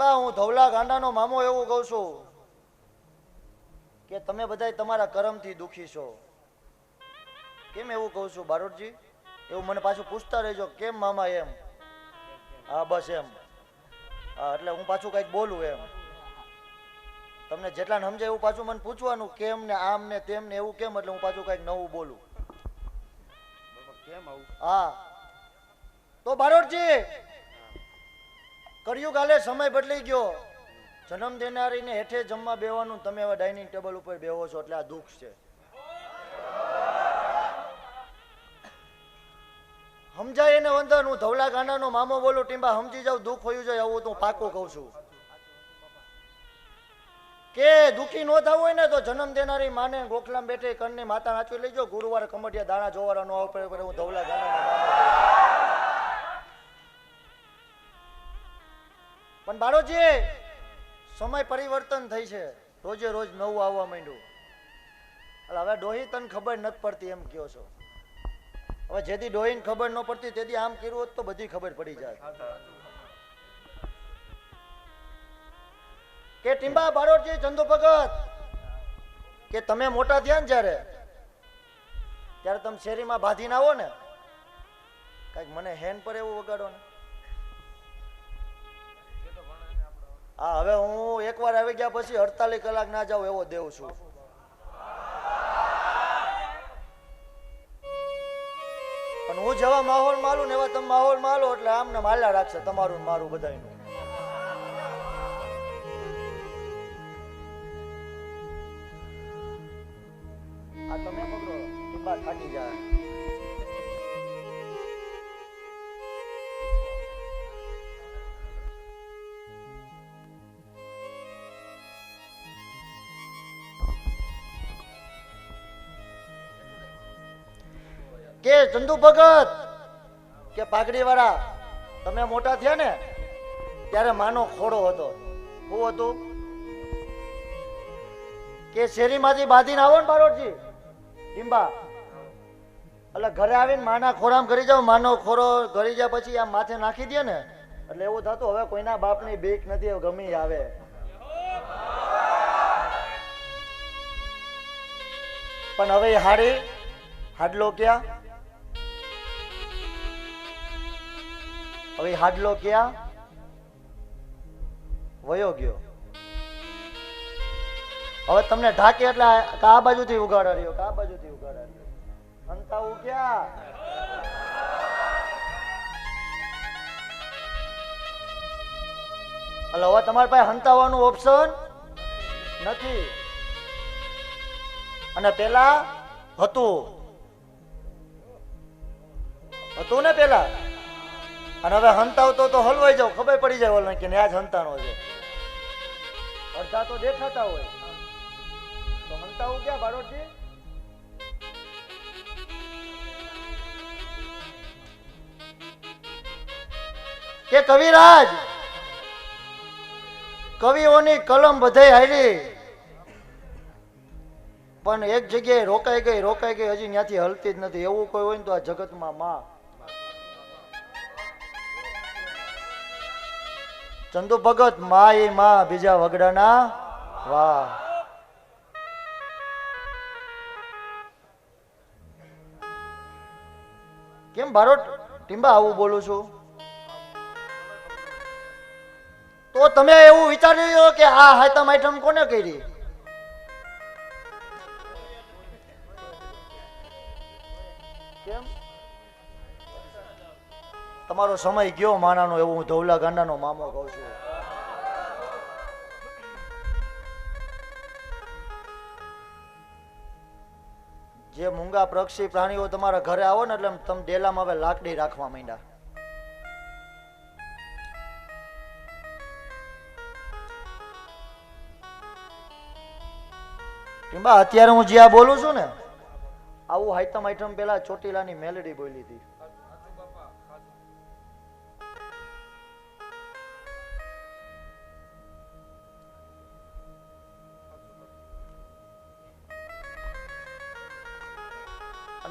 ટીમ્બા હું ધવલા ગાંડાનો મામો એવું કહું છું કે તમે બધા તમારા કર્મથી દુખી છો. કેમ એવું કહું છું બારોટજી? એવું મને પાછું પૂછતા રહેજો કેમ મામા એમ? હા બસ એમ. હા એટલે હું પાછું કંઈક બોલું એમ. તમને જેટલા સમજાય એવું પાછું મને પૂછવાનું કેમ ને આમ ને તેમ ને એવું કેમ એટલે હું પાછું કંઈક નવું બોલું. કેમ આવું? હા. તો બારોટજી કર્યું કાલે સમય બદલી ગયો. જન્મ દેનારીને હેઠે જમવા બેવાનું તમે હવે ડાઇનિંગ ટેબલ ઉપર બેહો છો એટલે આ દુઃખ છે. સમજાય એને વંદન હું ધવલા ગાનાનો મામો બોલું ટીમ્બા સમજી જાવ દુઃખ હોયું જાય આવું તો પાકો કહું છું. કે દુઃખી ન થવું હોય ને તો જન્મ દેનારી માને ગોખલામ બેઠે કનની માતા નાચવી લેજો ગુરુવારે કમડિયા દાણા જોવાના નો પડે હું ધવલા ગાંડાનો પણ બાળોજી, સમય પરિવર્તન થઈ છે. રોજે રોજ નવું આવવા માંડ્યું. એટલે હવે ડોહી તને ખબર નથી પડતી એમ કયો છો. હવે જેથી ડોહીને ખબર ન પડતી તેથી આમ કર્યું હોત તો બધી ખબર પડી જાય. કે ટીંબા બારોટજી ચંદુ ભગત, કે તમે મોટા થયા ને જ્યારે, ત્યારે તમે શેરીમાં બાંધીને આવો ને, કાંઈક મને હેન પર એવું વગાડો ને. હા, હવે હું એકવાર આવી ગયા પછી અડતાલીસ કલાક ના જાઉં એવો દેવ છું. પણ હું જેવા માહોલ માલું ને એવા તમે માહોલ માલો એટલે આમને માલ્યા રાખશે, તમારું મારું બધાયનું. કે ચંદુ ભગત, કે પાઘડી વાળા તમે મોટા થયા ને, ત્યારે માનો ખોડો હતો. શું હતું? કે શેરીમાંથી બાંધીને આવો ને બારોટજી ડીંબા. એટલે ઘરે આવીને માના ખોરામ કરી જાવ માનો ખોરો ઘરી જાય પછી આમ માથે નાખી દે ને, એટલે એવું થતું, હવે કોઈના બાપની બીક નથી ગમી આવે. પણ હવે હારી હાડી, હાડલો ક્યાં? હવે હાડલો ક્યાં? વયો ગયો. હવે તમને ઢાકે એટલે આ બાજુથી ઉગાડા રહ્યો, કા બાજુથી ઉગાડા રહ્યો. હંતાવું ક્યાં? એટલે હવે તમારી પાસે હંતાવાનું ઓપ્શન નથી. અને પેલા હતું. હતું ને પેલા? અને હવે હંતાવતો તો હલવાઈ જાવ ખબર પડી જાય ઓલા કે ન્યા જ હંતાનો છે. અડધા તો દેખાતા હોય. તો હંતાવું ક્યાં, બારોટજી? કે કવિરાજ, કવિઓની કલમ બધાઈ હાલી પણ એક જગ્યાએ રોકાઈ ગઈ રોકાઈ ગઈ, હજી ત્યાંથી હલતી જ નથી. એવું કોઈ હોય ને તો આ જગતમાં માં. ચંદુ ભગત મા એ માં બીજા વગડાના વાહ. કેમ બારોટ ટીમ્બા આવું બોલું છું? તો તમે એવું વિચારી કે આ હાયતમ આઈટમ કોને કરી? તમારો સમય ગયો, માનાનો, એવું હું ધવલા ગાંડાનો મામો કહું છું. જે મૂંગા પ્રક્ષી પ્રાણીઓ તમારા ઘરે આવો ને એટલે તમે ડેલામાં હવે લાકડી રાખવા માંડ્યા. ટીંબા, અત્યારે હું જ્યાં બોલું છું ને, આવું આઈટમ આઈટમ પેલા ચોટીલાની મેલડી બોલી હતી.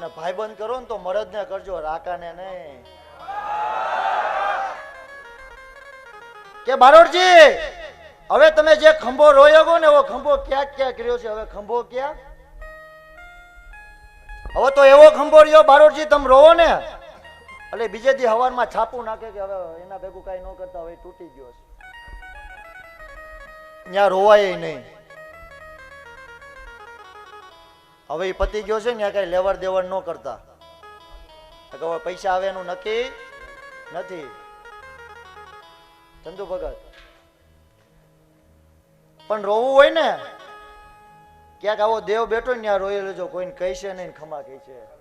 અને ભાઈબંધ કરો ને તો મરદ ને કરજો, રાકાને નહીં. કે બારોડજી, હવે તમે જે ખંભો રોયો ને એવો ખંભો ક્યાં ક્યાં કર્યો છે? હવે ખંભો ક્યાં? હવે તો એવો ખંભો રહ્યો, બારોડજી, તમે રોવો ને. એટલે બીજે દી હવારમાં છાપું નાખે કે હવે એના ભેગું કાંઈ ન કરતા હવે તૂટી ગયો છે. ત્યાં રોવાય નહીં. હવે એ પતી ગયો છે ને ત્યાં કઈ લેવડ દેવડ ન કરતા. હવે પૈસા આવે એનું નક્કી નથી. ચંદુ ભગત. પણ રોવું હોય ને, ક્યાંક આવો દેવ બેઠો ને ત્યાં રોઈ લેજો, કોઈને કહેશે નહીં ખમા કહેશે.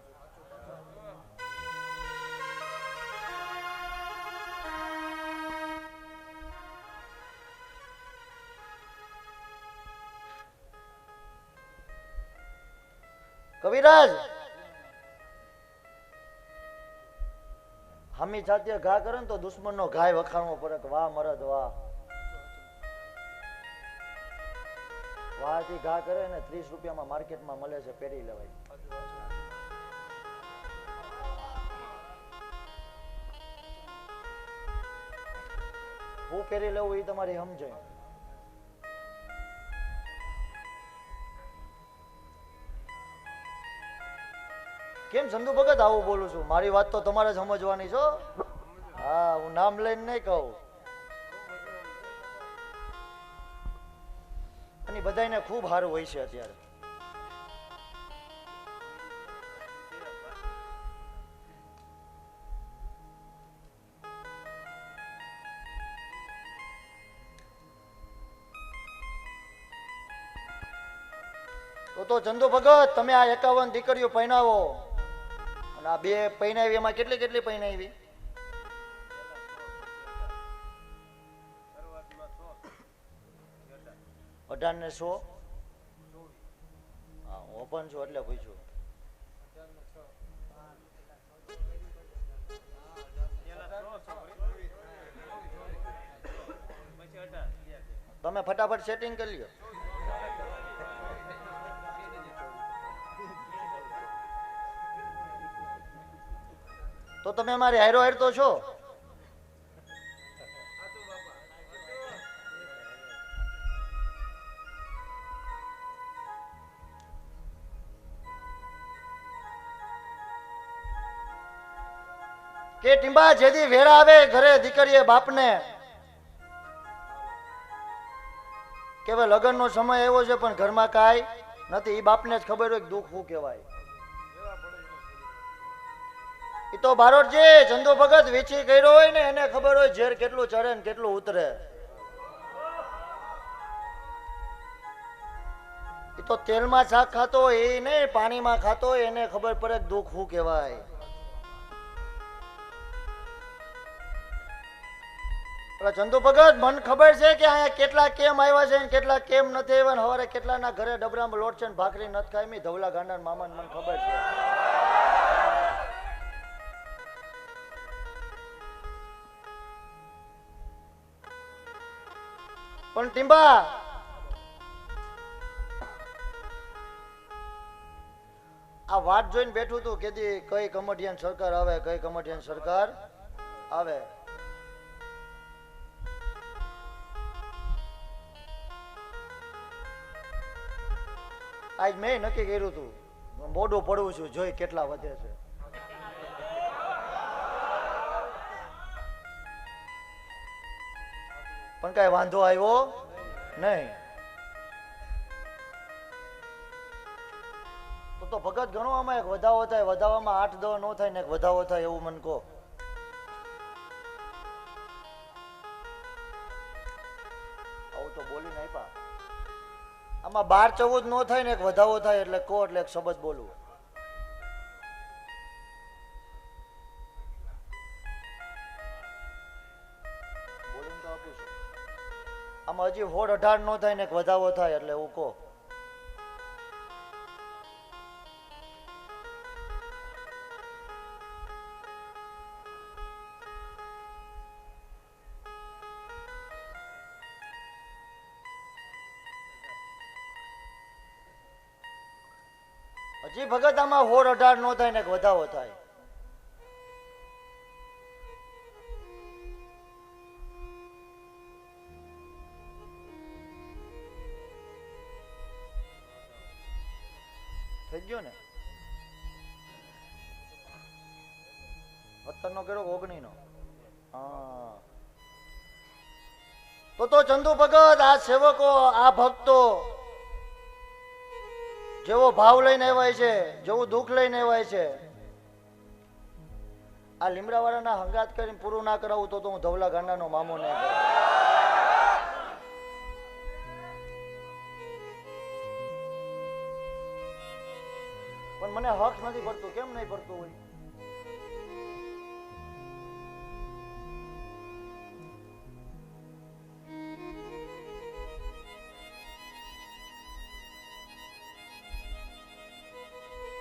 કવિરાજ! હામી જાતીય ઘા કરે ને તો દુશ્મન નો ઘાય વખાણવો પડે વાહ મરદ, વાહ. વાહ ઘા કરે ને ત્રીસ રૂપિયામાં માર્કેટમાં મળે છે, પહેરી લેવાય. હું પહેરી લેવું એ તમારી સમજાય કેમ ચંદુ ભગત આવું બોલું છું? મારી વાત તો તમારે સમજવાની છો હા. હું નામ લઈને નહીં કહું. અને બધાને ખૂબ સારું હોય છે અત્યારે. તો તો ચંદુ ભગત, તમે આ એકાવન દીકરીઓ પહેરાવો. આ બે પહેરાવી એમાં કેટલી કેટલી પહેરાવી અઢાર ને સો? હા ઓપન છો એટલે પૂછ્યું તમે ફટાફટ સેટિંગ કરી લ્યો. તો તમે અમારી હારો હારતો છો. કે ટીંબા જેદી વેળા આવે ઘરે દીકરીએ બાપને? કે લગ્ન લગ્નનો સમય એવો છે પણ ઘરમાં કાંઈ નથી એ બાપને જ ખબર હોય દુઃખ શું કહેવાય. એ તો બારોટજી, ચંદુ ભગત વેચી કર્યો હોય ને, એને ખબર હોય ઝેર કેટલું ચડે ને કેટલું ઉતરે. એ તો તેલમાં શાક ખાતો હોય એ નહીં, પાણીમાં ખાતો એને ખબર પડે દુઃખ શું કહેવાય. ચંદુ ભગત, મને ખબર છે કે અહીંયા કેટલા કેમ આવ્યા છે કેટલા કેમ નથી આવ્યા ને, હવારે કેટલાના ઘરે ડબરામાં લોટ છે ને, ભાખરી નથી ખાઈ ધવલા ગાંડા મામા મને ખબર છે. પણ ટીમ્બા આ વાત જોઈને બેઠું તું કેદી કઈ કમડિયન સરકાર આવે, કઈ કમડિયન સરકાર આવે. આજ મેં નક્કી કર્યું હતું મોઢું પડવું છું, જોઈ કેટલા વધે છે. પણ કઈ વાંધો આવ્યો નહીં. તો તો ભગત ગણો આમાં એક વધાવો થાય, વધાવામાં આઠ દવા નો થાય ને એક વધાવો થાય એવું મન કહો. આવું તો બોલી નહીં આમાં બાર ચૌદ નો થાય ને એક વધાવો થાય એટલે કહો એટલે એક શબ્દ બોલું. આમાં હજી હોડ અઢાર નો થાય ને વધાવો થાય એટલે એવું કહો. હજી ભગત આમાં હોડ અઢાર નો થાય ને વધારો થાય. ઓગણી નો તો તો ચંદુ ભગત, આ સેવકો, આ ભક્તો, જેવો ભાવ લઈને આવ્યા છે, જેવું દુઃખ લઈને આવ્યા છે, આ લીમડાવાળાના હંગાત કરીને પૂરું ના કરાવું તો હું ધવલા ગાંડાનો મામો કરું. પણ મને હક નથી પડતું, કેમ નહીં પડતું હોય?